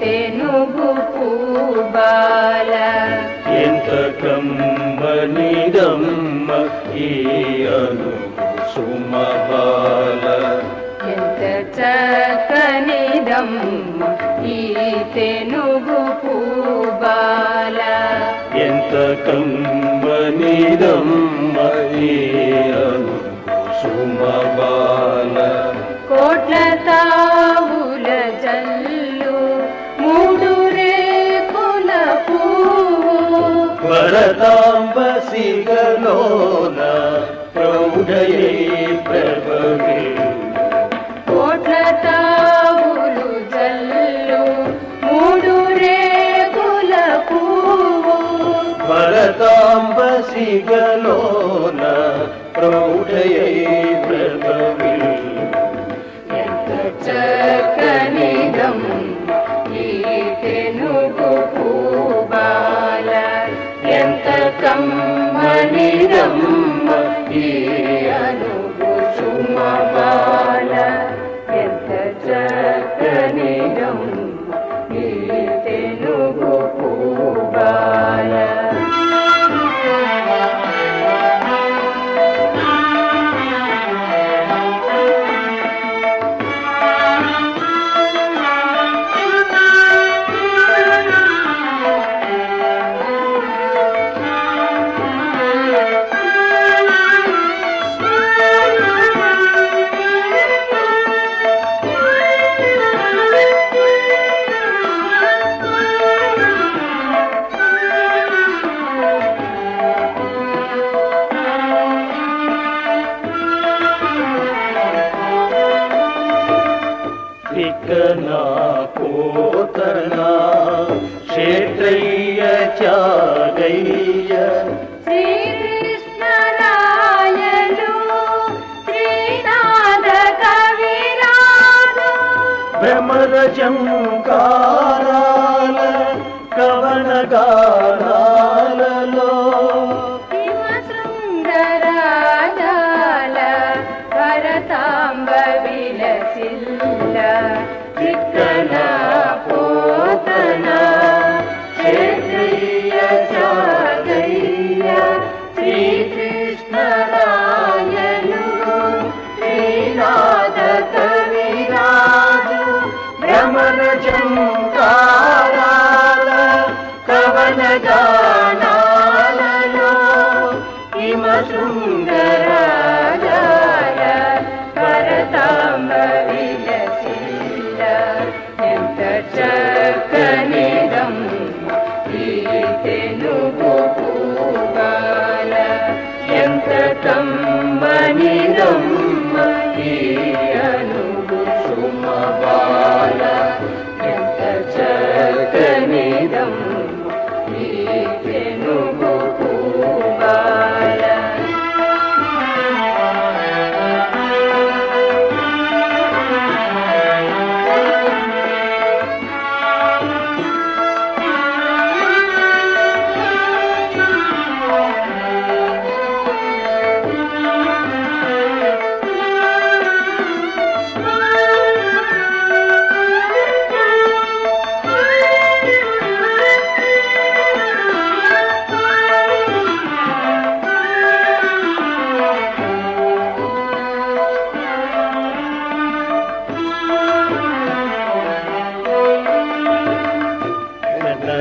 తెనుగు పూబాల. ఎంత కమ్మనిదమ్మ ఈ అను సుమబాల. ఎంత చక్కనిదమ్మ ఈ తెనుగు పూబాల. ఎంత కమ్మనిదమ్మ ఈ సుమబాల. కోట్ల తావుల தாம்பசிகளோ కమ్మనిదమ్మ ఇకనా పోతనా? క్షేత్రయ్య త్యాగయ్య శ్రీకృష్ణరాయలు శ్రీనాథ కవిరాజు. భ్రమరజంకారాల కవనగానాలలో కవనగానాలలో హిమ సుందరాజాల భరతాంబ విలసిల్ల ఎంత చక్కనిదం ఈ ఎంత ఈ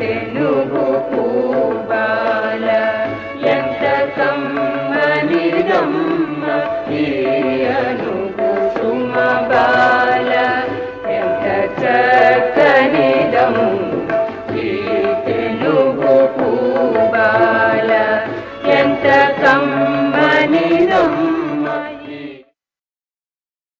ತೆನ್ನುಗೋ